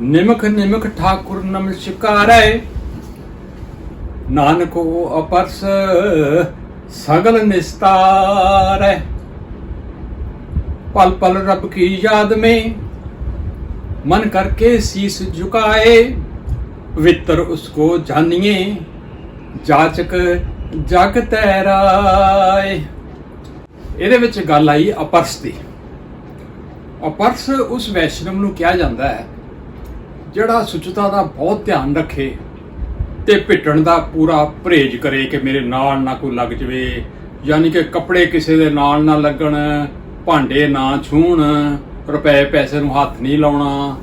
ਨਿਮਖ ਨਿਮਖ ਠਾਕੁਰ ਨਮਸਕਾਰੈ ਨਾਨਕ ਉਹ ਅਪਰਸ ਸਗਲ ਨਿਸਤਾਰੈ। ਪਲ ਪਲ ਰੱਬ ਕੀ ਯਾਦ ਮੇ, ਮਨ ਕਰਕੇ ਸੀਸ ਝੁਕਾਏ। ਪਵਿੱਤਰ ਉਸਕੋ ਜਾਣੀਏ ਜਾਚਕ ਜਗ ਤੈਰਾਏ। ਇਹਦੇ ਵਿੱਚ ਗੱਲ ਆਈ ਅਪਰਸ ਦੀ। ਅਪਰਸ ਉਸ ਵੈਸ਼ਨਮ ਨੂੰ ਕਿਹਾ ਜਾਂਦਾ ਹੈ ਜਿਹੜਾ ਸੁਚਤਾ ਦਾ ਬਹੁਤ ਧਿਆਨ ਰੱਖੇ ਤੇ ਭਿੱਟਣ ਦਾ ਪੂਰਾ ਪਰਹੇਜ ਕਰੇ ਕਿ ਮੇਰੇ ਨਾਲ ਨਾ ਕੋਈ ਲੱਗ ਜਵੇ, ਯਾਨੀ ਕਿ ਕੱਪੜੇ ਕਿਸੇ ਦੇ ਨਾਲ ਨਾ ਲੱਗਣ, ਭਾਂਡੇ ਨਾ ਛੂਹਣ, ਰੁਪਏ ਪੈਸੇ ਨੂੰ ਹੱਥ ਨਹੀਂ ਲਾਉਣਾ।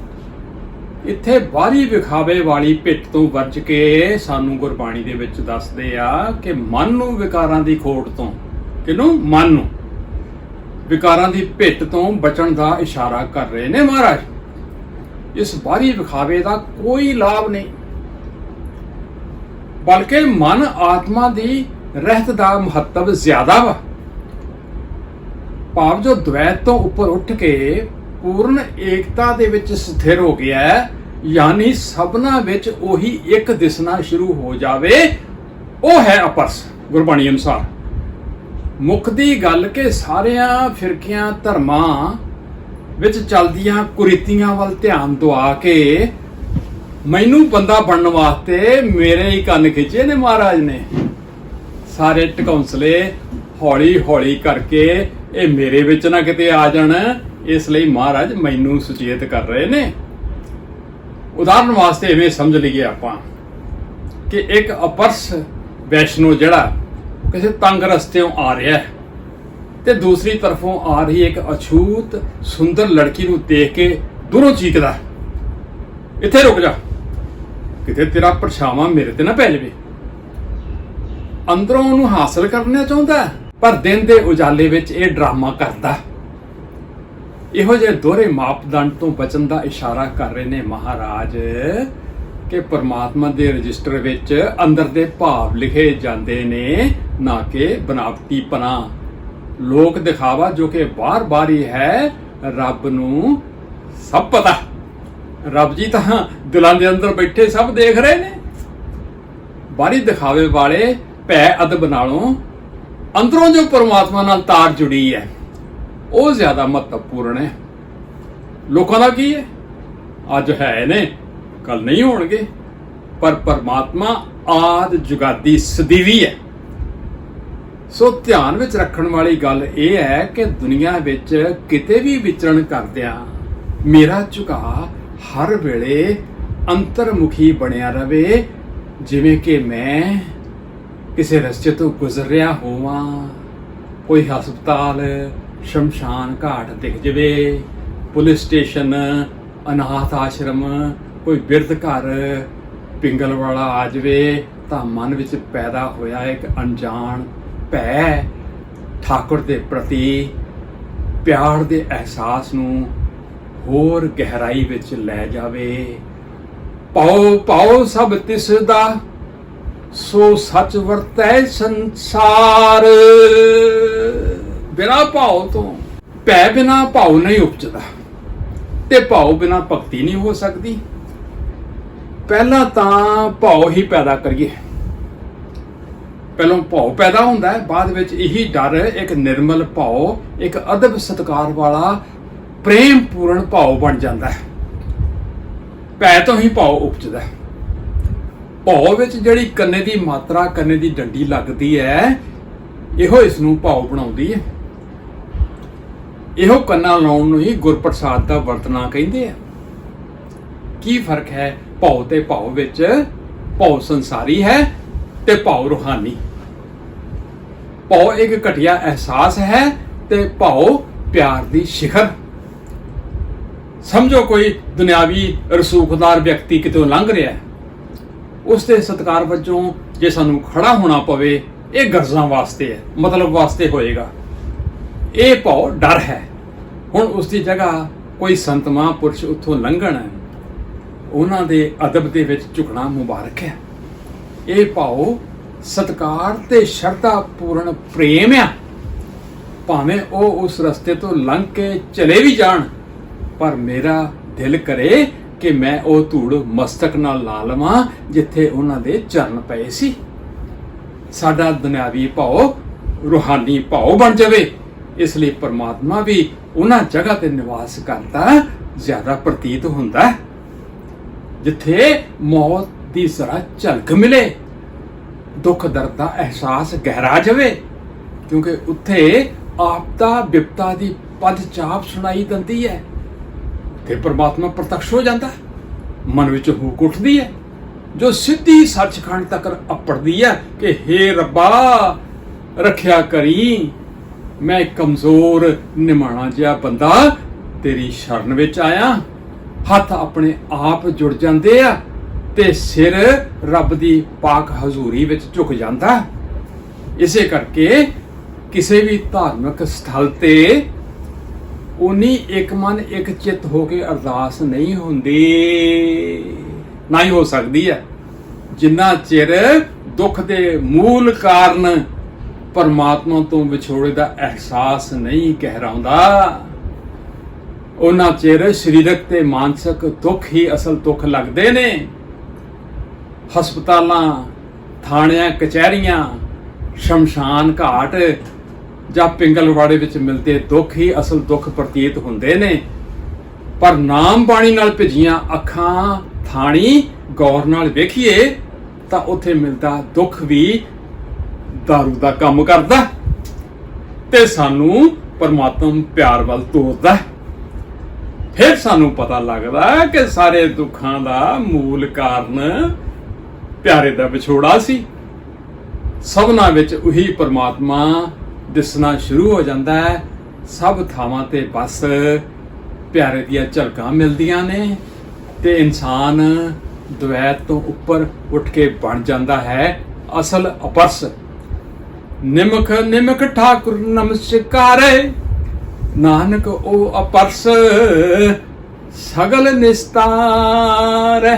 ਇੱਥੇ ਬਾਹਰੀ ਵਿਖਾਵੇ ਵਾਲੀ ਭਿੱਟ ਤੋਂ ਬਚ ਕੇ ਸਾਨੂੰ ਗੁਰਬਾਣੀ ਦੇ ਵਿੱਚ ਦੱਸਦੇ ਆ ਕਿ ਮਨ ਨੂੰ ਵਿਕਾਰਾਂ ਦੀ ਖੋਟ ਤੋਂ ਕਿਨੂੰ ਮਨ ਨੂੰ। ਵਿਕਾਰਾਂ ਦੀ ਭਿੱਟ ਤੋਂ ਬਚਣ ਦਾ ਇਸ਼ਾਰਾ ਕਰ ਰਹੇ ਨੇ ਮਹਾਰਾਜ। ਇਸ ਬਾਹਰੀ ਵਿਖਾਵੇ ਦਾ ਕੋਈ ਲਾਭ ਨਹੀਂ। ਬਲਕਿ ਮਨ ਆਤਮਾ ਦੀ ਰਹਿਤ ਦਾ ਮਹੱਤਵ ਜ਼ਿਆਦਾ ਵਾ। ਭਾਵ ਜੋ ਦ્વੈਤ ਤੋਂ ਉੱਪਰ ਉੱਠ ਕੇ ਪੂਰਨ ਏਕਤਾ ਦੇ ਵਿੱਚ ਸਥਿਰ ਹੋ ਗਿਆ ਹੈ, ਯਾਨੀ ਸਭਨਾ ਵਿੱਚ ਉਹੀ ਇੱਕ ਦਿਸਣਾ ਸ਼ੁਰੂ ਹੋ ਜਾਵੇ, ਉਹ ਹੈ ਅਪਰਸ, ਗੁਰਬਾਣੀ ਅਨੁਸਾਰ। ਮੁੱਖ ਦੀ ਗੱਲ ਕਿ ਸਾਰਿਆਂ ਫਿਰਕਿਆਂ ਧਰਮਾਂ ਵਿੱਚ ਚਲਦੀਆਂ ਕੁਰੀਤੀਆਂ ਵੱਲ ਧਿਆਨ ਦਵਾ ਕੇ ਮੈਨੂੰ ਬੰਦਾ ਬਣਨ ਵਾਸਤੇ ਮੇਰੇ ਹੀ ਕੰਨ ਖਿੱਚੇ ਨੇ ਮਹਾਰਾਜ ਨੇ। ਸਾਰੇ ਟਕੌਂਸਲੇ ਹੌਲੀ ਹੌਲੀ ਕਰਕੇ ਇਹ ਮੇਰੇ ਵਿੱਚ ਨਾ ਕਿਤੇ ਆ ਜਾਣ। ਇਸ ਲਈ ਮਹਾਰਾਜ ਮੈਨੂੰ ਸੁਚੇਤ ਕਰ ਰਹੇ ਨੇ। ਉਦਾਹਰਨ ਵਾਸਤੇ ਐਵੇਂ ਸਮਝ ਲਈਏ ਆਪਾਂ ਕਿ ਇੱਕ ਅਪਰਸ ਵੈਸ਼ਨੋ ਜਿਹੜਾ ਕਿਸੇ ਤੰਗ ਰਸਤੇੋਂ ਆ ਰਿਹਾ ਹੈ। ਤੇ ਦੂਸਰੀ ਤਰਫੋਂ ਆ ਰਹੀ ਇੱਕ ਅਛੂਤ ਸੁੰਦਰ ਲੜਕੀ ਨੂੰ ਦੇਖ ਕੇ ਦੂਰੋਂ ਚੀਕਦਾ ਇੱਥੇ ਰੁਕ ਜਾ। ਕਿਤੇ ਤੇਰਾ ਪਰਛਾਵਾਂ ਮੇਰੇ ਤੇ ਨਾ ਪੈ ਜਾਵੇ। ਅੰਦਰੋਂ ਉਹਨੂੰ ਹਾਸਲ ਕਰਨਾ ਚਾਹੁੰਦਾ ਪਰ ਦਿਨ ਦੇ ਉਜਾਲੇ ਵਿੱਚ ਇਹ ਡਰਾਮਾ ਕਰਦਾ ਇਹੋ ਜਿਹੇ ਦੋਹਰੇ ਮਾਪਦੰਡ ਤੋਂ ਬਚਣ ਦਾ ਇਸ਼ਾਰਾ ਕਰ ਰਹੇ ਨੇ ਮਹਾਰਾਜ ਕਿ ਪਰਮਾਤਮਾ ਦੇ ਰਜਿਸਟਰ ਵਿੱਚ ਅੰਦਰ ਦੇ ਭਾਵ ਲਿਖੇ ਜਾਂਦੇ ਨੇ, ਨਾ ਕਿ ਬਨਾਵਟੀ ਪਨਾ ਲੋਕ ਦਿਖਾਵਾ ਜੋ ਕਿ ਬਾਰ-ਬਾਰ ਹੀ ਹੈ, ਰੱਬ ਨੂੰ ਸਭ ਪਤਾ। ਰੱਬ ਜੀ ਤਾਂ ਦਿਲਾਂ ਦੇ ਅੰਦਰ ਬੈਠੇ ਸਭ ਦੇਖ ਰਹੇ ਨੇ। ਬਾਹਰੀ ਦਿਖਾਵੇ ਵਾਲੇ ਭੈ ਅਦਬ ਨਾਲੋਂ ਅੰਦਰੋਂ ਜੋ ਪਰਮਾਤਮਾ ਨਾਲ ਤਾਰ ਜੁੜੀ ਹੈ, ਉਹ ਜ਼ਿਆਦਾ ਮਹੱਤਵਪੂਰਨ ਹੈ। ਲੋਕਾਂ ਦਾ ਕੀ ਹੈ? ਅੱਜ ਹੈ ਨੇ ਕੱਲ ਨਹੀਂ ਹੋਣਗੇ, ਪਰ ਪਰਮਾਤਮਾ ਆਦ ਜੁਗਾਦੀ ਸਦੀਵੀ ਹੈ। ਸੋ ਧਿਆਨ ਵਿੱਚ ਰੱਖਣ ਵਾਲੀ ਗੱਲ ਇਹ ਹੈ ਕਿ ਦੁਨੀਆ ਵਿੱਚ ਕਿਤੇ ਵੀ ਵਿਚਰਨ ਕਰਦਿਆਂ ਮੇਰਾ ਝੁਕਾ ਹਰ ਵੇਲੇ ਅੰਤਰਮੁਖੀ ਬਣਿਆ ਰਵੇ, ਜਿਵੇਂ ਕਿ ਮੈਂ ਕਿਸੇ ਰਸਤੇ ਤੋਂ ਗੁਜ਼ਰ ਰਿਹਾ ਹੋਵਾਂ, ਕੋਈ ਹਸਪਤਾਲ, ਸ਼ਮਸ਼ਾਨ ਘਾਟ ਦਿਖ ਜਵੇ, ਪੁਲਿਸ ਸਟੇਸ਼ਨ, ਅਨਾਥ ਆਸ਼ਰਮ, ਕੋਈ ਬਿਰਧ ਘਰ ਪਿੰਗਲ ਵਾਲਾ ਆ ਜਵੇ, ਤਾਂ ਮਨ ਵਿੱਚ ਪੈਦਾ ਹੋਇਆ ਇੱਕ ਅਣਜਾਣ ਭੈ ਠਾਕੁਰ ਦੇ ਪ੍ਰਤੀ ਪਿਆਰ ਦੇ ਅਹਿਸਾਸ ਨੂੰ ਹੋਰ ਗਹਿਰਾਈ ਵਿੱਚ ਲੈ ਜਾਵੇ। ਪਾਉ ਪਾਉ ਸਭ ਤਿਸ ਦਾ, ਸੋ ਸੱਚ ਵਰਤੈ ਸੰਸਾਰ। ਬਿਨਾ ਭਾਉ ਤੋਂ, ਭੈ ਬਿਨਾ ਭਾਉ ਨਹੀਂ ਉਪਜਦਾ ਤੇ ਭਾਉ ਬਿਨਾ ਭਗਤੀ ਨਹੀਂ ਹੋ ਸਕਦੀ। ਪਹਿਲਾਂ ਤਾਂ ਭਾਉ ਹੀ ਪੈਦਾ ਕਰੀਏ। ਪਹਿਲਾਂ ਭਾਉ ਪੈਦਾ ਹੁੰਦਾ ਹੈ, ਬਾਅਦ ਵਿੱਚ ਇਹੀ ਡਰ, ਇੱਕ ਨਿਰਮਲ ਭਾਉ, ਇੱਕ ਅਦਬ ਸਤਕਾਰ ਵਾਲਾ ਪ੍ਰੇਮ ਪੂਰਨ ਭਾਉ ਬਣ ਜਾਂਦਾ ਹੈ। ਭੈ ਤੋਂ ਹੀ ਭਾਉ ਉਪਜਦਾ ਹੈ। ਭਾਉ ਵਿੱਚ ਜਿਹੜੀ ਕੰਨੇ ਦੀ ਮਾਤਰਾ, ਕੰਨੇ ਦੀ ਡੰਡੀ ਲੱਗਦੀ ਹੈ, ਇਹੋ ਇਸ ਨੂੰ ਭਾਉ ਬਣਾਉਂਦੀ ਹੈ। ਇਹੋ ਕੰਨਾ ਲਾਉਣ ਨੂੰ ਹੀ ਗੁਰਪ੍ਰਸਾਦ ਦਾ ਵਰਤਣਾ ਕਹਿੰਦੇ ਆ। ਕੀ ਫ਼ਰਕ ਹੈ ਭਾਉ ਤੇ ਭਾਉ ਵਿੱਚ? ਭਾਉ ਸੰਸਾਰੀ ਹੈ ਤੇ ਭਾਉ ਰੂਹਾਨੀ। ਭਾਉ ਇੱਕ ਘਟਿਆ ਅਹਿਸਾਸ ਹੈ ਤੇ ਭਾਉ ਪਿਆਰ ਦੀ ਸਿਖਰ। ਸਮਝੋ ਕੋਈ ਦੁਨਿਆਵੀ ਰਸੂਖਦਾਰ ਵਿਅਕਤੀ ਕਿਤੋਂ ਲੰਘ ਰਿਹਾ ਹੈ। ਉਸ ਦੇ ਸਤਕਾਰ ਵਜੋਂ ਜੇ ਸਾਨੂੰ ਖੜਾ ਹੋਣਾ ਪਵੇ, ਇਹ ਗਰਜ਼ਾਂ ਵਾਸਤੇ ਹੈ, ਮਤਲਬ ਵਾਸਤੇ ਹੋਏਗਾ। ਇਹ ਭਾਉ ਡਰ ਹੈ। ਹੁਣ ਉਸ ਦੀ ਜਗ੍ਹਾ ਕੋਈ ਸੰਤ ਮਹਾਂਪੁਰਸ਼ ਉੱਥੋਂ ਲੰਘਣ ਉਹਨਾਂ ਦੇ ਅਦਬ ਦੇ ਵਿੱਚ ਝੁਕਣਾ ਮੁਬਾਰਕ ਹੈ। ਇਹ ਭਾਉ ਸਤਕਾਰ ਤੇ ਸ਼ਰਧਾ ਪੂਰਨ ਪ੍ਰੇਮ ਆ। ਭਾਵੇਂ ਉਹ ਉਸ ਰਸਤੇ ਤੋਂ ਲੰਘ ਕੇ ਚਲੇ ਵੀ ਜਾਣ, ਪਰ ਮੇਰਾ ਦਿਲ ਕਰੇ ਕਿ ਮੈਂ ਉਹ ਧੂੜ ਮਸਤਕ ਨਾਲ ਲਾ ਲਵਾਂ ਜਿੱਥੇ ਉਹਨਾਂ ਦੇ ਚਰਨ ਪਏ ਸੀ। ਸਾਡਾ ਦੁਨਿਆਵੀ ਭਾਉ, ਰੂਹਾਨੀ ਭਾਉ ਬਣ ਜਾਵੇ। ਇਸ ਲਈ ਪਰਮਾਤਮਾ ਵੀ ਉਹਨਾਂ ਜਗ੍ਹਾ ਤੇ ਨਿਵਾਸ ਕਰਦਾ ਜ਼ਿਆਦਾ ਪ੍ਰਤੀਤ ਹੁੰਦਾ। ਜਿੱਥੇ ਮੌਤ ਦੀ ਜ਼ਰਾ ਝਲਕ ਮਿਲੇ ਦੁੱਖ, ਦਰਦ ਦਾ ਅਹਿਸਾਸ ਗਹਿਰਾ ਜਾਵੇ, ਕਿਉਂਕਿ ਉੱਥੇ ਆਪਦਾ ਵਿਪਤਾ ਦੀ ਪਦ ਚਾਪ ਸੁਣਾਈ ਦਿੰਦੀ ਹੈ ਤੇ ਪ੍ਰਮਾਤਮਾ ਪ੍ਰਤੱਖ ਹੋ ਜਾਂਦਾ ਹੈ। ਮਨ ਵਿੱਚ ਹੂਕ ਉੱਠਦੀ ਹੈ, ਜੋ ਸਿੱਧੀ ਸੱਚਖੰਡ ਤੱਕ ਅਪੜਦੀ ਹੈ ਕਿ ਹੇ ਰੱਬਾ, ਰੱਖਿਆ ਕਰੀ, ਮੈਂ ਕਮਜ਼ੋਰ, ਨਿਮਾਣਾ ਜਿਹਾ ਬੰਦਾ ਤੇਰੀ ਸ਼ਰਨ ਵਿੱਚ ਆਇਆ ਹੱਥ ਆਪਣੇ ਆਪ ਜੁੜ ਜਾਂਦੇ ਆ ਤੇ ਸਿਰ ਰੱਬ ਦੀ ਪਾਕ ਹਜ਼ੂਰੀ ਵਿੱਚ ਝੁਕ ਜਾਂਦਾ ਇਸੇ ਕਰਕੇ ਕਿਸੇ ਵੀ ਧਾਰਮਿਕ ਸਥਲ ਤੇ ਉਨੀ ਇੱਕ ਮਨ ਇੱਕ ਚਿੱਤ ਹੋ ਕੇ ਅਰਦਾਸ ਨਹੀਂ ਹੁੰਦੀ ਨਾ ਹੀ ਹੋ ਸਕਦੀ ਹੈ। ਜਿੰਨਾ ਚਿਰ ਦੁੱਖ ਦੇ ਮੂਲ ਕਾਰਨ ਪਰਮਾਤਮਾ ਤੋਂ ਵਿਛੋੜੇ ਦਾ ਅਹਿਸਾਸ ਨਹੀਂ ਗਹਿਰਾਉਂਦਾ ਉਹਨਾਂ ਚਿਰ ਸਰੀਰਕ ਤੇ ਮਾਨਸਿਕ ਦੁੱਖ ਹੀ ਅਸਲ ਦੁੱਖ ਲੱਗਦੇ ਨੇ। ਹਸਪਤਾਲਾਂ, ਥਾਣਿਆਂ, ਕਚਹਿਰੀਆਂ, ਸ਼ਮਸ਼ਾਨ ਘਾਟ ਜਾਂ ਪਿੰਗਲਵਾੜੇ ਵਿੱਚ ਮਿਲਦੇ ਦੁੱਖ ਹੀ ਅਸਲ ਦੁੱਖ ਪ੍ਰਤੀਤ ਹੁੰਦੇ ਨੇ। ਪਰ ਨਾਮ ਬਾਣੀ ਨਾਲ ਭਿਜੀਆਂ ਅੱਖਾਂ ਥਾਣੀ ਗੌਰ ਨਾਲ ਵੇਖੀਏ ਤਾਂ ਉੱਥੇ ਮਿਲਦਾ ਦੁੱਖ ਵੀ ਦਾਰੂ ਦਾ ਕੰਮ ਕਰਦਾ ਤੇ ਸਾਨੂੰ ਪਰਮਾਤਮ ਪਿਆਰ ਵੱਲ ਤੋਰਦਾ। ਫਿਰ ਸਾਨੂੰ ਪਤਾ ਲੱਗਦਾ ਕਿ ਸਾਰੇ ਦੁੱਖਾਂ ਦਾ ਮੂਲ ਕਾਰਨ ਪਿਆਰੇ ਦਾ ਵਿਛੋੜਾ ਸੀ। ਸਭਨਾ ਵਿੱਚ ਉਹੀ ਪਰਮਾਤਮਾ ਦਿਸਣਾ ਸ਼ੁਰੂ ਹੋ ਜਾਂਦਾ ਹੈ। ਸਭ ਥਾਵਾਂ ਤੇ ਬਸ ਪਿਆਰੇ ਦੀਆਂ ਝਲਕਾਂ ਮਿਲਦੀਆਂ ਨੇ ਤੇ ਇਨਸਾਨ ਦੁਐਤ ਤੋਂ ਉੱਪਰ ਉੱਠ ਕੇ ਬਣ ਜਾਂਦਾ ਹੈ। ਅਸਲ ਅਪਰਸ, ਨਿਮਕ ਨਿਮਕ ਠਾਕੁਰ ਨਮਸਕਾਰੇ ਨਾਨਕ ਉਹ ਅਪਰਸ, ਸਗਲ ਨਿਸਤਾਰ